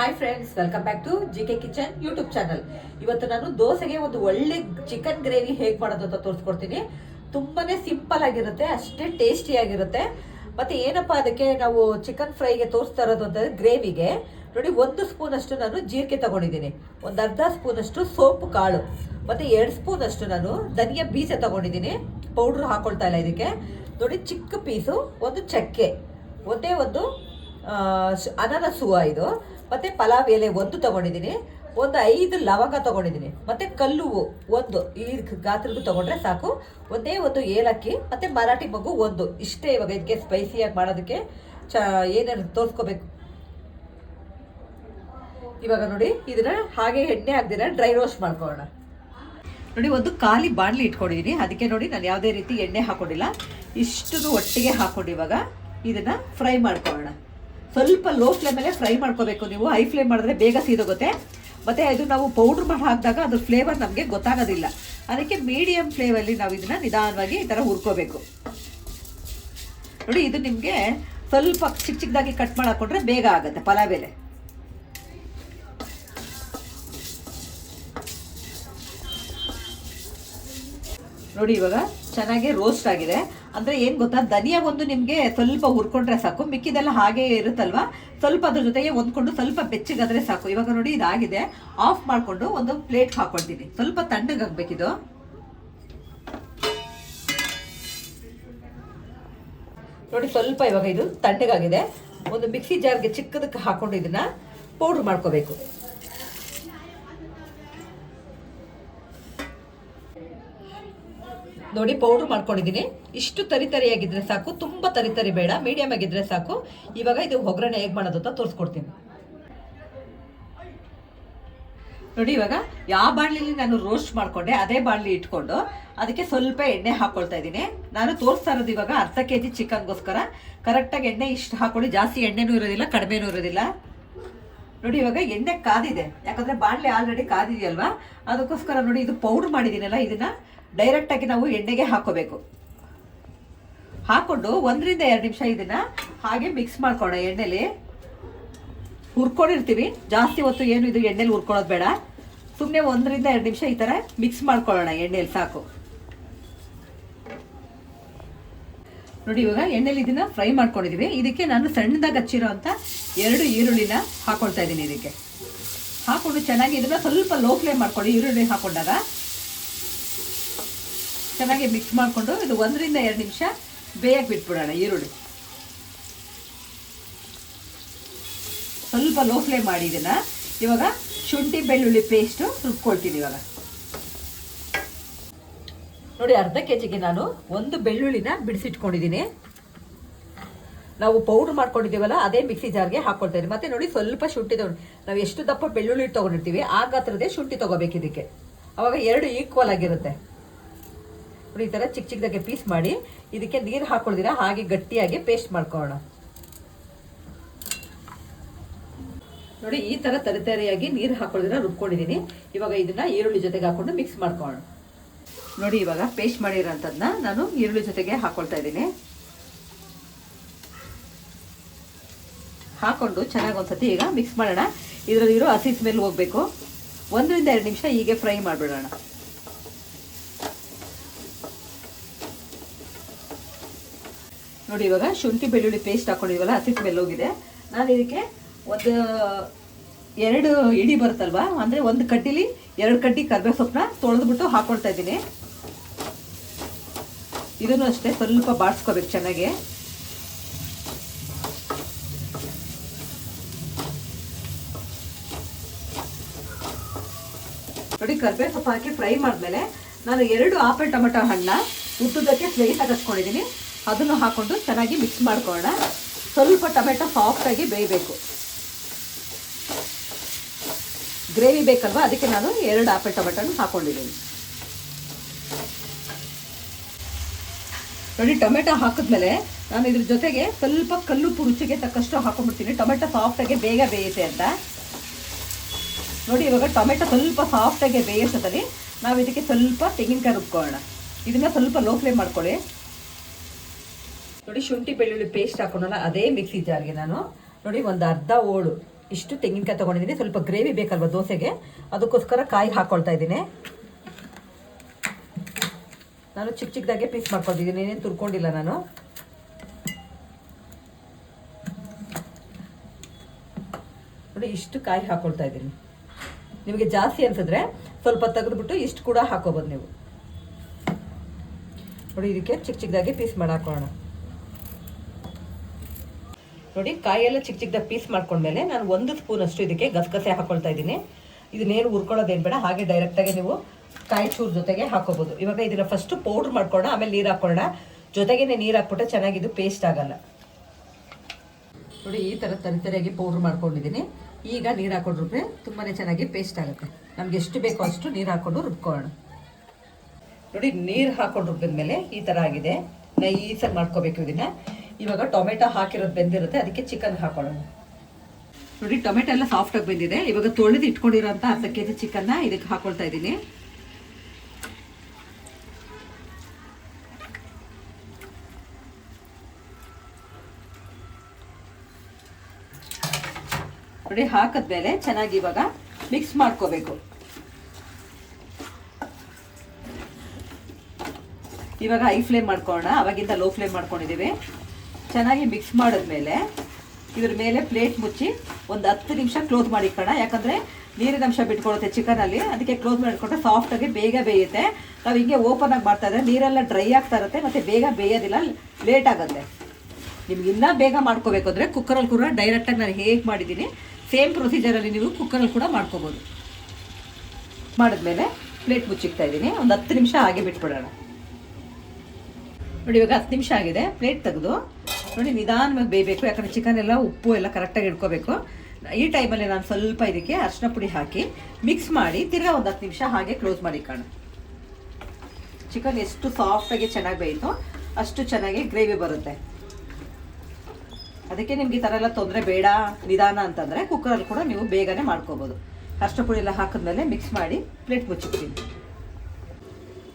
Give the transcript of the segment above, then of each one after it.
Hi friends welcome back to G K kitchen YouTube channel ಇವತ್ತು ನಾನು ದೋಸೆಗೆ ಒಂದು ಒಳ್ಳೆ ಚಿಕನ್ ಗ್ರೇವಿ ಹೇಗೆ ಮಾಡೋದು ಅಂತ ತೋರಿಸ್ಕೊಡ್ತೀನಿ. ತುಂಬಾನೇ ಸಿಂಪಲ್ ಆಗಿರುತ್ತೆ, ಅಷ್ಟೇ ಟೇಸ್ಟಿ ಆಗಿರುತ್ತೆ. ಮತ್ತೆ ಏನಪ್ಪಾ ಅದಕ್ಕೆ ನಾವು ಚಿಕನ್ ಫ್ರೈಗೆ ತೋರಿಸ್ತಾ ಇರೋದು ಅಂತಂದ್ರೆ ಗ್ರೇವಿಗೆ ನೋಡಿ, ಒಂದು ಸ್ಪೂನ್ ಅಷ್ಟು ನಾನು ಜೀರಿಗೆ ತಗೊಂಡಿದ್ದೀನಿ. ಒಂದು ಅರ್ಧ ಸ್ಪೂನ್ ಅಷ್ಟು ಸೋಪು ಕಾಳು. ಮತ್ತೆ ಎರಡು ಸ್ಪೂನ್ ಅಷ್ಟು ನಾನು ಧನಿಯಾ ಬೀಜ ತಗೊಂಡಿದ್ದೀನಿ. ಪೌಡ್ರ್ ಹಾಕೊಳ್ತಾ ಇಲ್ಲ ಇದಕ್ಕೆ. ನೋಡಿ, ಚಿಕ್ಕ ಪೀಸು ಒಂದು ಚಕ್ಕೆ. ಒಂದೇ ಒಂದು ಅನಾನಸ್ ಹೂವು ಇದು. ಮತ್ತೆ ಪಲಾವ್ ಎಲೆ ಒಂದು ತಗೊಂಡಿದ್ದೀನಿ, ಒಂದು ಐದು ಲವಂಗ ತಗೊಂಡಿದ್ದೀನಿ, ಮತ್ತೆ ಕಲ್ಲು ಒಂದು, ಈ ಗಾತ್ರದ್ದು ತಗೊಂಡ್ರೆ ಸಾಕು. ಒಂದೇ ಒಂದು ಏಲಕ್ಕಿ, ಮತ್ತೆ ಮರಾಠಿ ಮಗು ಒಂದು. ಇಷ್ಟೇ ಇವಾಗ ಇದಕ್ಕೆ ಸ್ಪೈಸಿಯಾಗಿ ಮಾಡೋದಕ್ಕೆ ಚ, ಏನೇನು ತೋರಿಸ್ಕೋಬೇಕು. ಇವಾಗ ನೋಡಿ, ಇದನ್ನ ಹಾಗೆ ಎಣ್ಣೆ ಹಾಕ್ದಿರ ಡ್ರೈ ರೋಸ್ಟ್ ಮಾಡ್ಕೊಳ್ಳೋಣ. ನೋಡಿ, ಒಂದು ಖಾಲಿ ಬಾಣಲಿ ಇಟ್ಕೊಂಡಿದ್ದೀನಿ ಅದಕ್ಕೆ ನೋಡಿ, ನಾನು ಯಾವುದೇ ರೀತಿ ಎಣ್ಣೆ ಹಾಕೊಂಡಿಲ್ಲ. ಇಷ್ಟು ಒಟ್ಟಿಗೆ ಹಾಕೊಂಡು ಇವಾಗ ಇದನ್ನ ಫ್ರೈ ಮಾಡ್ಕೊಳ್ಳೋಣ. ಸ್ವಲ್ಪ ಲೋ ಫ್ಲೇಮಲ್ಲೇ ಫ್ರೈ ಮಾಡ್ಕೋಬೇಕು ನೀವು. ಹೈ ಫ್ಲೇಮ್ ಮಾಡಿದ್ರೆ ಬೇಗ ಸೀದೋಗುತ್ತೆ. ಮತ್ತೆ ಇದು ನಾವು ಪೌಡ್ರ್ ಮಾಡಿ ಹಾಕಿದಾಗ ಅದ್ರ ಫ್ಲೇವರ್ ನಮಗೆ ಗೊತ್ತಾಗೋದಿಲ್ಲ. ಅದಕ್ಕೆ ಮೀಡಿಯಂ ಫ್ಲೇಮಲ್ಲಿ ನಾವು ಇದನ್ನ ನಿಧಾನವಾಗಿ ಈ ಥರ ಹುರ್ಕೋಬೇಕು. ನೋಡಿ, ಇದು ನಿಮಗೆ ಸ್ವಲ್ಪ ಚಿಕ್ಕ ಚಿಕ್ಕದಾಗಿ ಕಟ್ ಮಾಡಿ ಹಾಕೊಂಡ್ರೆ ಬೇಗ ಆಗುತ್ತೆ ಪಲಾವ್ ನೋಡಿ, ಇವಾಗ ಚೆನ್ನಾಗಿ ರೋಸ್ಟ್ ಆಗಿದೆ. ಅಂದ್ರೆ ಏನ್ ಗೊತ್ತಾ? ಧನಿಯ ಒಂದು ನಿಮ್ಗೆ ಸ್ವಲ್ಪ ಹುರ್ಕೊಂಡ್ರೆ ಸಾಕು, ಮಿಕ್ಕಿದೆಲ್ಲ ಹಾಗೆ ಇರುತ್ತಲ್ವಾ? ಸ್ವಲ್ಪ ಅದ್ರ ಜೊತೆಗೆ ಹೊಂದ್ಕೊಂಡು ಸ್ವಲ್ಪ ಬೆಚ್ಚಗಾದ್ರೆ ಸಾಕು. ಇವಾಗ ನೋಡಿ ಇದಾಗಿದೆ. ಆಫ್ ಮಾಡ್ಕೊಂಡು ಒಂದು ಪ್ಲೇಟ್ ಹಾಕೊಳ್ತೀನಿ. ಸ್ವಲ್ಪ ತಣ್ಣಗಾಗ್ಬೇಕಿದು. ನೋಡಿ ಸ್ವಲ್ಪ ಇವಾಗ ಇದು ತಣ್ಣಗಾಗಿದೆ. ಒಂದು ಮಿಕ್ಸಿ ಜಾರ್ಗೆ ಚಿಕ್ಕದಕ್ಕೆ ಹಾಕೊಂಡು ಇದನ್ನ ಪೌಡ್ರ್ ಮಾಡ್ಕೋಬೇಕು. ನೋಡಿ ಪೌಡ್ರ್ ಮಾಡ್ಕೊಂಡಿದ್ದೀನಿ. ಇಷ್ಟು ತರಿ ಆಗಿದ್ರೆ ಸಾಕು. ತುಂಬ ತರಿ ತರಿ ಬೇಡ. ಮೀಡಿಯಮ್ ಆಗಿದ್ರೆ ಸಾಕು. ಇವಾಗ ಇದು ಒಗ್ಗರಣೆ ಹೇಗೆ ಮಾಡೋದು ಅಂತ ತೋರಿಸ್ಕೊಡ್ತೀನಿ. ನೋಡಿ, ಇವಾಗ ಯಾವ ಬಾಣಲಿಲಿ ನಾನು ರೋಸ್ಟ್ ಮಾಡ್ಕೊಂಡೆ, ಅದೇ ಬಾಣಲಿ ಇಟ್ಕೊಂಡು ಅದಕ್ಕೆ ಸ್ವಲ್ಪ ಎಣ್ಣೆ ಹಾಕೊಳ್ತಾ ಇದ್ದೀನಿ. ನಾನು ತೋರಿಸ್ತಾ ಇರೋದು ಇವಾಗ ಅರ್ಧ ಕೆ ಜಿ ಚಿಕನ್ಗೋಸ್ಕರ ಕರೆಕ್ಟಾಗಿ ಎಣ್ಣೆ ಇಷ್ಟು ಹಾಕೊಳ್ಳಿ ಜಾಸ್ತಿ ಎಣ್ಣೆನೂ ಇರೋದಿಲ್ಲ, ಕಡಿಮೆನೂ ಇರೋದಿಲ್ಲ. ನೋಡಿ, ಇವಾಗ ಎಣ್ಣೆ ಕಾದಿದೆ. ಯಾಕಂದ್ರೆ ಬಾಣಲೆ ಆಲ್ರೆಡಿ ಕಾದಿದೆಯಲ್ವಾ? ಅದಕ್ಕೋಸ್ಕರ ನೋಡಿ, ಇದು ಪೌಡ್ರ್ ಮಾಡಿದ್ದೀನಲ್ಲ, ಇದನ್ನ ಡೈರೆಕ್ಟ್ ಆಗಿ ನಾವು ಎಣ್ಣೆಗೆ ಹಾಕೋಬೇಕು. ಹಾಕೊಂಡು ಒಂದರಿಂದ ಎರಡು ನಿಮಿಷ ಇದನ್ನ ಹಾಗೆ ಮಿಕ್ಸ್ ಮಾಡ್ಕೋಣ ಎಣ್ಣೆಲಿ. ಹುರ್ಕೊಂಡಿರ್ತೀವಿ. ಜಾಸ್ತಿ ಹೊತ್ತು ಏನು ಇದು ಎಣ್ಣೆಲಿ ಹುರ್ಕೊಳ್ಳೋದು ಬೇಡ. ಸುಮ್ಮನೆ ಒಂದರಿಂದ ಎರಡು ನಿಮಿಷ ಈ ಥರ ಮಿಕ್ಸ್ ಮಾಡ್ಕೊಳ್ಳೋಣ ಎಣ್ಣೆಲಿ ಸಾಕು. ನೋಡಿ, ಇವಾಗ ಎಣ್ಣೆಲಿ ಇದನ್ನ ಫ್ರೈ ಮಾಡ್ಕೊಂಡಿದ್ದೀವಿ ಇದಕ್ಕೆ ನಾನು ಸಣ್ಣದಾಗಿ ಹಚ್ಚಿರೋ ಅಂತ ಎರಡು ಈರುಳ್ಳಿನ ಹಾಕೊಳ್ತಾ ಇದ್ದೀನಿ ಇದಕ್ಕೆ. ಹಾಕೊಂಡು ಚೆನ್ನಾಗಿ ಇದನ್ನ ಸ್ವಲ್ಪ ಲೋ ಫ್ಲೇಮ್ ಮಾಡ್ಕೊಳ್ಳಿ. ಈರುಳ್ಳಿ ಹಾಕೊಂಡಾಗ. ಚೆನ್ನಾಗಿ ಮಿಕ್ಸ್ ಮಾಡಿಕೊಂಡು ಇದು ಒಂದರಿಂದ ಎರಡು ನಿಮಿಷ ಬೇಯಕ್ಕೆ ಬಿಟ್ಬಿಡೋಣ ಈರುಳ್ಳಿ. ಸ್ವಲ್ಪ ಲೋ ಫ್ಲೇಮ್ ಮಾಡಿ ಇದನ್ನ. ಇವಾಗ ಶುಂಠಿ ಬೆಳ್ಳುಳ್ಳಿ ಪೇಸ್ಟು ರುಬ್ಕೊಳ್ತೀನಿ ಇವಾಗ. ನೋಡಿ ಅರ್ಧ ಕೆ ಜಿಗೆ ನಾನು ಒಂದು ಬೆಳ್ಳುಳ್ಳಿನ ಬಿಡಿಸಿಟ್ಕೊಂಡಿದ್ದೀನಿ. ನಾವು ಪೌಡ್ರ್ ಮಾಡ್ಕೊಂಡಿದ್ದೀವಲ್ಲ, ಅದೇ ಮಿಕ್ಸಿ ಜಾರ್ಗೆ ಹಾಕೊಳ್ತಾ ಇದ್ದೀನಿ. ಮತ್ತೆ ನೋಡಿ ಸ್ವಲ್ಪ ಶುಂಠಿ ತಗೊಂಡು, ನಾವು ಎಷ್ಟು ದಪ್ಪ ಬೆಳ್ಳುಳ್ಳಿ ತೊಗೊಂಡಿರ್ತೀವಿ, ಆ ಗಾತ್ರದೇ ಶುಂಠಿ ತಗೋಬೇಕು ಇದಕ್ಕೆ. ಅವಾಗ ಎರಡು ಈಕ್ವಲ್ ಆಗಿರುತ್ತೆ. ನೋಡಿ ಈ ಥರ ಚಿಕ್ಕ ಚಿಕ್ಕದಾಗೆ ಪೀಸ್ ಮಾಡಿ, ಇದಕ್ಕೆ ನೀರು ಹಾಕೊಳ್ದಿರ ಹಾಗೆ ಗಟ್ಟಿಯಾಗಿ ಪೇಸ್ಟ್ ಮಾಡ್ಕೊಳ್ಳೋಣ. ನೋಡಿ ಈ ಥರ ತರಿತರಿಯಾಗಿ ನೀರು ಹಾಕೊಳ್ದಿರ ರುಬ್ಕೊಂಡಿದ್ದೀನಿ. ಇವಾಗ ಇದನ್ನ ಈರುಳ್ಳಿ ಜೊತೆಗೆ ಹಾಕೊಂಡು ಮಿಕ್ಸ್ ಮಾಡ್ಕೊಳ್ಳೋಣ. ನೋಡಿ ಇವಾಗ ಪೇಸ್ಟ್ ಮಾಡಿರೋಂಥದ್ದನ್ನ ನಾನು ಈರುಳ್ಳಿ ಜೊತೆಗೆ ಹಾಕೊಳ್ತಾ ಇದ್ದೀನಿ. ಹಾಕೊಂಡು ಚೆನ್ನಾಗಿ ಒಂದ್ಸತಿ ಈಗ ಮಿಕ್ಸ್ ಮಾಡೋಣ. ಇದರಲ್ಲಿ ಇರೋ ಹಸಿ ಸ್ಮೆಲ್ ಹೋಗ್ಬೇಕು. ಒಂದರಿಂದ ಎರಡು ನಿಮಿಷ ಹೀಗೆ ಫ್ರೈ ಮಾಡಿಬಿಡೋಣ. ನೋಡಿ ಇವಾಗ ಶುಂಠಿ ಬೆಳ್ಳುಳ್ಳಿ ಪೇಸ್ಟ್ ಹಾಕೊಂಡಿವಲ್ಲ ಹಸಿ ಸ್ಮೆಲ್ ಹೋಗಿದೆ. ನಾನು ಇದಕ್ಕೆ ಒಂದು ಎರಡು ಇಡಿ ಬರುತ್ತಲ್ವಾ? ಅಂದರೆ ಒಂದು ಕಡ್ಡಿಲಿ ಎರಡು ಕಡ್ಡಿ ಕರ್ಬೇವು ಸೊಪ್ಪನ್ನ ತೊಳೆದ್ಬಿಟ್ಟು ಹಾಕೊಳ್ತಾ ಇದ್ದೀನಿ. ಇದನ್ನು ಅಷ್ಟೇ ಸ್ವಲ್ಪ ಬಾಡಿಸ್ಕೋಬೇಕು ಚೆನ್ನಾಗಿ. ನೋಡಿ ಕರ್ಬೇ ಸೊಪ್ಪು ಹಾಕಿ ಫ್ರೈ ಮಾಡಿದ್ಮೇಲೆ ನಾನು ಎರಡು ಆಪಲ್ ಟೊಮೆಟೊ ಹಣ್ಣ ಉದ್ದುದಕ್ಕೆ ಸ್ಲೈಸ್ ಹಾಕಿಸ್ಕೊಂಡಿದ್ದೀನಿ ಅದನ್ನು ಹಾಕೊಂಡು ಚೆನ್ನಾಗಿ ಮಿಕ್ಸ್ ಮಾಡ್ಕೊಳ್ಳೋಣ. ಸ್ವಲ್ಪ ಟೊಮೆಟೊ ಸಾಫ್ಟಾಗಿ ಬೇಯಬೇಕು. ಗ್ರೇವಿ ಬೇಕಲ್ವಾ? ಅದಕ್ಕೆ ನಾನು ಎರಡು ಆಪಲ್ ಟೊಮೆಟೊನ ಹಾಕೊಂಡಿದ್ದೀನಿ. ನೋಡಿ, ಟೊಮೆಟೊ ಹಾಕಿದ್ಮೇಲೆ ನಾನು ಇದ್ರ ಜೊತೆಗೆ ಸ್ವಲ್ಪ ಕಲ್ಲುಪ್ಪು ರುಚಿಗೆ ತಕ್ಕಷ್ಟು ಹಾಕೊಂಡ್ಬಿಡ್ತೀನಿ. ಟೊಮೆಟೊ ಸಾಫ್ಟಾಗಿ ಬೇಗ ಬೇಯುತ್ತೆ ಅಂತ. ನೋಡಿ, ಇವಾಗ ಟೊಮೆಟೊ ಸ್ವಲ್ಪ ಸಾಫ್ಟಾಗಿ ಬೇಯಿಸೋದಲ್ಲಿ ನಾವು ಇದಕ್ಕೆ ಸ್ವಲ್ಪ ತೆಂಗಿನಕಾಯಿ ರುಬ್ಕೊಳ್ಳೋಣ. ಇದನ್ನ ಸ್ವಲ್ಪ ಲೋ ಫ್ಲೇಮ್ ಮಾಡ್ಕೊಳ್ಳಿ. ನೋಡಿ, ಶುಂಠಿ, ಬೆಳ್ಳುಳ್ಳಿ ಪೇಸ್ಟ್ ಹಾಕೊಂಡಲ್ಲ, ಅದೇ ಮಿಕ್ಸಿ ಜಾರ್ಗೆ ನಾನು. ನೋಡಿ, ಒಂದು ಅರ್ಧ ಓಳು ಇಷ್ಟು ತೆಂಗಿನಕಾಯಿ ತೊಗೊಂಡಿದ್ದೀನಿ. ಸ್ವಲ್ಪ ಗ್ರೇವಿ ಬೇಕಲ್ವ ದೋಸೆಗೆ? ಅದಕ್ಕೋಸ್ಕರ ಕಾಯಿ ಹಾಕ್ಕೊಳ್ತಾ ಇದ್ದೀನಿ. ನಾನು ಚಿಕ್ಕ ಚಿಕ್ಕದಾಗೆ ಪೀಸ್ ಮಾಡ್ಕೊಂಡಿದ್ದೀನಿ ಏನೇನು ತುರ್ಕೊಂಡಿಲ್ಲ ನಾನು? ನೋಡಿ, ಇಷ್ಟು ಕಾಯಿ ಹಾಕೊಳ್ತಾ ಇದ್ದೀನಿ. ನಿಮಗೆ ಜಾಸ್ತಿ ಅನ್ಸಿದ್ರೆ ಸ್ವಲ್ಪ ತೆಗೆದುಬಿಟ್ಟು ಇಷ್ಟು ಕೂಡ ಹಾಕೋಬೋದು ನೀವು. ನೋಡಿ, ಇದಕ್ಕೆ ಚಿಕ್ಕ ಚಿಕ್ಕದಾಗಿ ಪೀಸ್ ಮಾಡಾಕೋಣ ನೋಡಿ, ಕಾಯೆಲ್ಲ ಚಿಕ್ಕ ಚಿಕ್ಕದಾಗಿ ಪೀಸ್ ಮಾಡ್ಕೊಂಡ್ಮೇಲೆ ನಾನು ಒಂದು ಸ್ಪೂನ್ ಅಷ್ಟು ಇದಕ್ಕೆ ಗಸಗಸೆ ಹಾಕೊಳ್ತಾ ಇದ್ದೀನಿ. ಇದನ್ನೇನು ಉರ್ಕೊಳ್ಳೋದೇನು ಬೇಡ, ಹಾಗೆ ಡೈರೆಕ್ಟಾಗಿ ನೀವು ಕಾಯಿ ಚೂರು ಜೊತೆಗೆ ಹಾಕೋಬೋದು. ಇವಾಗ ಇದನ್ನ ಫಸ್ಟ್ ಪೌಡ್ರ್ ಮಾಡ್ಕೊಳ್ಳೋಣ, ಆಮೇಲೆ ನೀರು ಹಾಕೊಳ್ಳೋಣ. ಜೊತೆಗೇನೆ ನೀರು ಹಾಕ್ಬಿಟ್ರೆ ಚೆನ್ನಾಗಿದ್ದು ಪೇಸ್ಟ್ ಆಗಲ್ಲ. ನೋಡಿ, ಈ ಥರ ತರಿತರಿಯಾಗಿ ಪೌಡ್ರ್ ಮಾಡ್ಕೊಂಡಿದ್ದೀನಿ ಈಗ ನೀರು ಹಾಕೊಂಡು ರುಬ್ಬಿದ್ರೆ ತುಂಬಾ ಚೆನ್ನಾಗಿ ಪೇಸ್ಟ್ ಆಗುತ್ತೆ. ನಮ್ಗೆ ಎಷ್ಟು ಬೇಕೋ ಅಷ್ಟು ನೀರು ಹಾಕೊಂಡು ರುಬ್ಕೊಳ್ಳೋಣ. ನೋಡಿ, ನೀರು ಹಾಕೊಂಡು ರುಬ್ಬಿದ್ಮೇಲೆ ಈ ಥರ ಆಗಿದೆ. ನೈಸಾಗಿ ಮಾಡ್ಕೋಬೇಕು ಇದನ್ನ. ಇವಾಗ ಟೊಮೆಟೊ ಹಾಕಿರೋದು ಬೆಂದಿರುತ್ತೆ, ಅದಕ್ಕೆ ಚಿಕನ್ ಹಾಕೊಳ್ಳೋಣ. ನೋಡಿ, ಟೊಮೆಟೊ ಎಲ್ಲ ಸಾಫ್ಟಾಗಿ ಬೆಂದಿದೆ. ಇವಾಗ ತೊಳೆದು ಇಟ್ಕೊಂಡಿರೋಂಥ ಅರ್ಧ ಕೆ ಜಿ ಚಿಕನ್ನ ಇದಕ್ಕೆ ಹಾಕೊಳ್ತಾ ಇದ್ದೀನಿ ನೋಡಿ ಹಾಕಿದ್ಮೇಲೆ ಚೆನ್ನಾಗಿ ಇವಾಗ ಮಿಕ್ಸ್ ಮಾಡ್ಕೋಬೇಕು. ಇವಾಗ ಹೈ ಫ್ಲೇಮ್ ಮಾಡ್ಕೊಳ್ಳೋಣ. ಅವಾಗಿಂದ ಲೋ ಫ್ಲೇಮ್ ಮಾಡ್ಕೊಂಡಿದ್ದೀವಿ. ಚೆನ್ನಾಗಿ ಮಿಕ್ಸ್ ಮಾಡಿದ್ಮೇಲೆ ಇದ್ರ ಮೇಲೆ ಪ್ಲೇಟ್ ಮುಚ್ಚಿ ಒಂದು ಹತ್ತು ನಿಮಿಷ ಕ್ಲೋಸ್ ಮಾಡಿಕೊಳ್ಳೋಣ ಯಾಕಂದರೆ ನೀರಿನ ಅಂಶ ಬಿಟ್ಕೊಳುತ್ತೆ ಚಿಕನಲ್ಲಿ. ಅದಕ್ಕೆ ಕ್ಲೋಸ್ ಮಾಡಿಕೊಂಡ್ರೆ ಸಾಫ್ಟಾಗಿ ಬೇಗ ಬೇಯುತ್ತೆ. ನಾವು ಹಿಂಗೆ ಓಪನ್ ಆಗಿ ಮಾಡ್ತಾ ಇದ್ರೆ ನೀರೆಲ್ಲ ಡ್ರೈ ಆಗ್ತಾ ಇರುತ್ತೆ, ಮತ್ತು ಬೇಗ ಬೇಯೋದಿಲ್ಲ ಲೇಟ್ ಆಗುತ್ತೆ. ನಿಮ್ಗೆ ಇನ್ನೂ ಬೇಗ ಮಾಡ್ಕೋಬೇಕು ಅಂದರೆ ಕುಕ್ಕರಲ್ಲಿ ಕೂಡ ಡೈರೆಕ್ಟಾಗಿ ನಾನು ಹೇಗೆ ಮಾಡಿದ್ದೀನಿ ಸೇಮ್ ಪ್ರೊಸೀಜರಲ್ಲಿ ನೀವು ಕುಕ್ಕರಲ್ಲಿ ಕೂಡ ಮಾಡ್ಕೋಬೋದು. ಮಾಡಿದ್ಮೇಲೆ ಪ್ಲೇಟ್ ಮುಚ್ಚಿಕ್ತಾ ಇದ್ದೀನಿ. ಒಂದು ಹತ್ತು ನಿಮಿಷ ಹಾಗೆ ಬಿಟ್ಬಿಡೋಣ. ನೋಡಿ, ಇವಾಗ ಹತ್ತು ನಿಮಿಷ ಆಗಿದೆ. ಪ್ಲೇಟ್ ತೆಗೆದು ನೋಡಿ, ನಿಧಾನವಾಗಿ ಬೇಯಬೇಕು. ಯಾಕಂದರೆ ಚಿಕನ್ ಎಲ್ಲ, ಉಪ್ಪು ಎಲ್ಲ ಕರೆಕ್ಟಾಗಿ ಇಟ್ಕೋಬೇಕು. ಈ ಟೈಮಲ್ಲಿ ನಾನು ಸ್ವಲ್ಪ ಇದಕ್ಕೆ ಅರಿಶಿನ ಪುಡಿ ಹಾಕಿ ಮಿಕ್ಸ್ ಮಾಡಿ ತಿರ್ಗಾ ಒಂದು ಹತ್ತು ನಿಮಿಷ ಹಾಗೆ ಕ್ಲೋಸ್ ಮಾಡಿ ಕಾಣ ಚಿಕನ್ ಎಷ್ಟು ಸಾಫ್ಟಾಗಿ ಚೆನ್ನಾಗಿ ಬೇಯಿತು ಅಷ್ಟು ಚೆನ್ನಾಗಿ ಗ್ರೇವಿ ಬರುತ್ತೆ. ಅದಕ್ಕೆ ನಿಮ್ಗೆ ಈ ಥರ ಎಲ್ಲ ತೊಂದರೆ ಬೇಡ, ನಿಧಾನ ಅಂತಂದರೆ ಕುಕ್ಕರಲ್ಲಿ ಕೂಡ ನೀವು ಬೇಗನೆ ಮಾಡ್ಕೋಬೋದು. ಅಷ್ಟು ಪುಡಿ ಎಲ್ಲ ಹಾಕಿದ್ಮೇಲೆ ಮಿಕ್ಸ್ ಮಾಡಿ ಪ್ಲೇಟ್ ಮುಚ್ಚಿಡ್ತೀನಿ.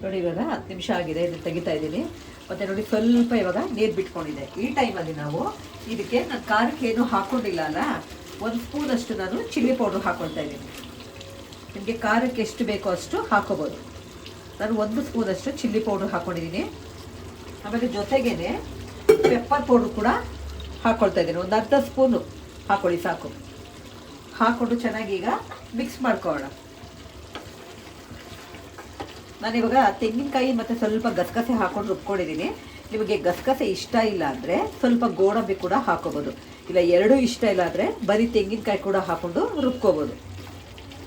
ನೋಡಿ ಇವಾಗ ಹತ್ತು ನಿಮಿಷ ಆಗಿದೆ ಇದು ತೆಗಿತಾ ಇದ್ದೀನಿ. ಮತ್ತು ನೋಡಿ ಸ್ವಲ್ಪ ಇವಾಗ ನೀರು ಬಿಟ್ಕೊಂಡಿದೆ ಈ ಟೈಮಲ್ಲಿ ನಾವು ಇದಕ್ಕೆ ನಾನು ಖಾರಕ್ಕೆ ಏನು ಹಾಕೊಂಡಿಲ್ಲ ಅಲ್ಲ, ಒಂದು ಸ್ಪೂನಷ್ಟು ನಾನು ಚಿಲ್ಲಿ ಪೌಡ್ರ್ ಹಾಕ್ಕೊಳ್ತಾ ಇದ್ದೀನಿ. ನಿಮಗೆ ಖಾರಕ್ಕೆ ಎಷ್ಟು ಬೇಕೋ ಅಷ್ಟು ಹಾಕೋಬೋದು. ನಾನು ಒಂದು ಸ್ಪೂನ್ ಅಷ್ಟು ಚಿಲ್ಲಿ ಪೌಡ್ರ್ ಹಾಕ್ಕೊಂಡಿದ್ದೀನಿ ಆಮೇಲೆ ಜೊತೆಗೇ ಪೆಪ್ಪರ್ ಪೌಡ್ರ್ ಕೂಡ ಹಾಕೊಳ್ತಾ ಇದ್ದೀನಿ. ಒಂದು ಅರ್ಧ ಸ್ಪೂನು ಹಾಕೊಳ್ಳಿ, ಸಾಕು. ಹಾಕ್ಕೊಂಡು ಚೆನ್ನಾಗಿ ಈಗ ಮಿಕ್ಸ್ ಮಾಡ್ಕೊಳ್ಳೋಣ. ನಾನಿವಾಗ ತೆಂಗಿನಕಾಯಿ ಮತ್ತು ಸ್ವಲ್ಪ ಗಸಗಸೆ ಹಾಕ್ಕೊಂಡು ರುಬ್ಕೊಂಡಿದ್ದೀನಿ. ನಿಮಗೆ ಗಸಗಸೆ ಇಷ್ಟ ಇಲ್ಲ ಅಂದರೆ ಸ್ವಲ್ಪ ಗೋಡಂಬಿ ಕೂಡ ಹಾಕೋಬೋದು. ಇಲ್ಲ, ಎರಡೂ ಇಷ್ಟ ಇಲ್ಲ ಅಂದರೆ ಬರೀ ತೆಂಗಿನಕಾಯಿ ಕೂಡ ಹಾಕೊಂಡು ರುಬ್ಕೋಬೋದು.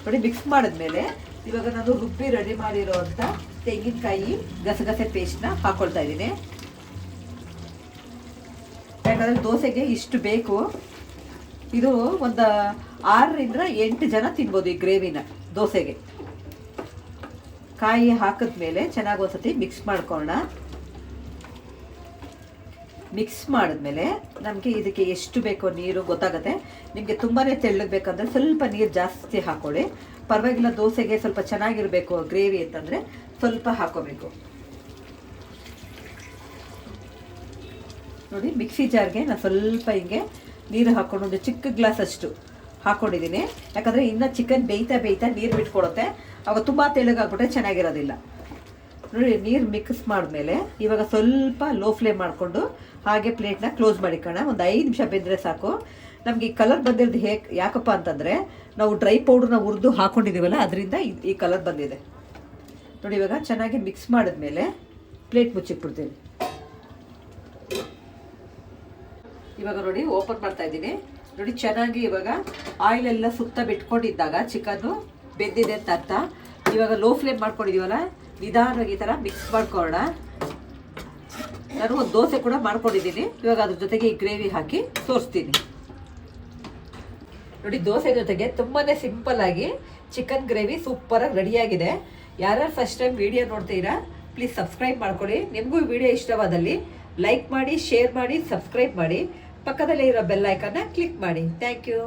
ನೋಡಿ ಮಿಕ್ಸ್ ಮಾಡಿದ್ಮೇಲೆ ಇವಾಗ ನಾನು ರುಬ್ಬಿ ರೆಡಿ ಮಾಡಿರೋವಂಥ ತೆಂಗಿನಕಾಯಿ ಗಸಗಸೆ ಪೇಸ್ಟ್ನ ಹಾಕ್ಕೊಳ್ತಾ ಇದ್ದೀನಿ. ಯಾಕಂದರೆ ದೋಸೆಗೆ ಇಷ್ಟು ಬೇಕು. ಇದು ಒಂದು ಆರರಿಂದ ಎಂಟು ಜನ ತಿನ್ಬೋದು ಈ ಗ್ರೇವಿನ ದೋಸೆಗೆ. ಕಾಯಿ ಹಾಕಿದ್ಮೇಲೆ ಚೆನ್ನಾಗಿ ಒಂದ್ಸತಿ ಮಿಕ್ಸ್ ಮಾಡ್ಕೊಳ್ಳೋಣ. ಮಿಕ್ಸ್ ಮಾಡಿದ್ಮೇಲೆ ನಮಗೆ ಇದಕ್ಕೆ ಎಷ್ಟು ಬೇಕೋ ನೀರು ಗೊತ್ತಾಗುತ್ತೆ. ನಿಮಗೆ ತುಂಬಾ ತೆಳ್ಳಗೆ ಬೇಕಂದ್ರೆ ಸ್ವಲ್ಪ ನೀರು ಜಾಸ್ತಿ ಹಾಕೊಳ್ಳಿ. ಪರವಾಗಿಲ್ಲ ದೋಸೆಗೆ ಸ್ವಲ್ಪ ಚೆನ್ನಾಗಿರಬೇಕು ಗ್ರೇವಿ ಅಂತಂದರೆ ಸ್ವಲ್ಪ ಹಾಕೋಬೇಕು. ನೋಡಿ, ಮಿಕ್ಸಿ ಜಾರ್ಗೆ ನಾನು ಸ್ವಲ್ಪ ಹಿಂಗೆ ನೀರು ಹಾಕ್ಕೊಂಡು ಒಂದು ಚಿಕ್ಕ ಗ್ಲಾಸ್ ಅಷ್ಟು ಹಾಕೊಂಡಿದ್ದೀನಿ. ಯಾಕಂದರೆ ಇನ್ನು ಚಿಕನ್ ಬೇಯ್ತಾ ಬೇಯ್ತಾ ನೀರು ಬಿಟ್ಕೊಡುತ್ತೆ ಆವಾಗ ತುಂಬ ತೆಳಗಾಗ್ಬಿಟ್ರೆ ಚೆನ್ನಾಗಿರೋದಿಲ್ಲ. ನೋಡಿ, ನೀರು ಮಿಕ್ಸ್ ಮಾಡಿದ್ಮೇಲೆ ಇವಾಗ ಸ್ವಲ್ಪ ಲೋ ಫ್ಲೇಮ್ ಮಾಡಿಕೊಂಡು ಹಾಗೆ ಪ್ಲೇಟ್ನ ಕ್ಲೋಸ್ ಮಾಡಿಕೋಣ ಒಂದು ಐದು ನಿಮಿಷ ಬೆಂದರೆ ಸಾಕು. ನಮಗೆ ಈ ಕಲರ್ ಬಂದಿರೋದು ಹೇಗೆ, ಯಾಕಪ್ಪ ಅಂತಂದರೆ ನಾವು ಡ್ರೈ ಪೌಡ್ರನ್ನ ಹುರಿದು ಹಾಕೊಂಡಿದ್ದೀವಲ್ಲ ಅದರಿಂದ ಈ ಕಲರ್ ಬಂದಿದೆ. ನೋಡಿ, ಇವಾಗ ಚೆನ್ನಾಗಿ ಮಿಕ್ಸ್ ಮಾಡಿದ್ಮೇಲೆ ಪ್ಲೇಟ್ ಮುಚ್ಚಿಟ್ಬಿಡ್ತೀನಿ. ಇವಾಗ ನೋಡಿ ಓಪನ್ ಮಾಡ್ತಾ ಇದ್ದೀನಿ. ನೋಡಿ, ಚೆನ್ನಾಗಿ ಇವಾಗ ಆಯಿಲ್ ಎಲ್ಲ ಸುತ್ತ ಬಿಟ್ಕೊಂಡಿದ್ದಾಗ ಚಿಕನ್ನು ಬೆಂದಿದೆ ಅಂತ ಅರ್ಥ. ಇವಾಗ ಲೋ ಫ್ಲೇಮ್ ಮಾಡ್ಕೊಂಡಿದೀವಲ್ಲ, ನಿಧಾನವಾಗಿ ಈ ಥರ ಮಿಕ್ಸ್ ಮಾಡ್ಕೊಳ್ಳೋಣ. ನಾನು ಒಂದು ದೋಸೆ ಕೂಡ ಮಾಡ್ಕೊಂಡಿದ್ದೀನಿ. ಇವಾಗ ಅದ್ರ ಜೊತೆಗೆ ಈ ಗ್ರೇವಿ ಹಾಕಿ ತೋರಿಸ್ತೀನಿ. ನೋಡಿ, ದೋಸೆ ಜೊತೆಗೆ ತುಂಬಾ ಸಿಂಪಲ್ ಆಗಿ ಚಿಕನ್ ಗ್ರೇವಿ ಸೂಪರಾಗಿ ರೆಡಿಯಾಗಿದೆ ಯಾರ್ಯಾರು ಫಸ್ಟ್ ಟೈಮ್ ವಿಡಿಯೋ ನೋಡ್ತೀರಾ ಪ್ಲೀಸ್ ಸಬ್ಸ್ಕ್ರೈಬ್ ಮಾಡ್ಕೊಳ್ಳಿ. ನಿಮಗೂ ವಿಡಿಯೋ ಇಷ್ಟವಾದಲ್ಲಿ ಲೈಕ್ ಮಾಡಿ ಶೇರ್ ಮಾಡಿ ಸಬ್ಸ್ಕ್ರೈಬ್ ಮಾಡಿ. ಪಕ್ಕದಲ್ಲೇ ಇರೋ ಬೆಲ್ ಐಕನ್ನ ಕ್ಲಿಕ್ ಮಾಡಿ. Thank you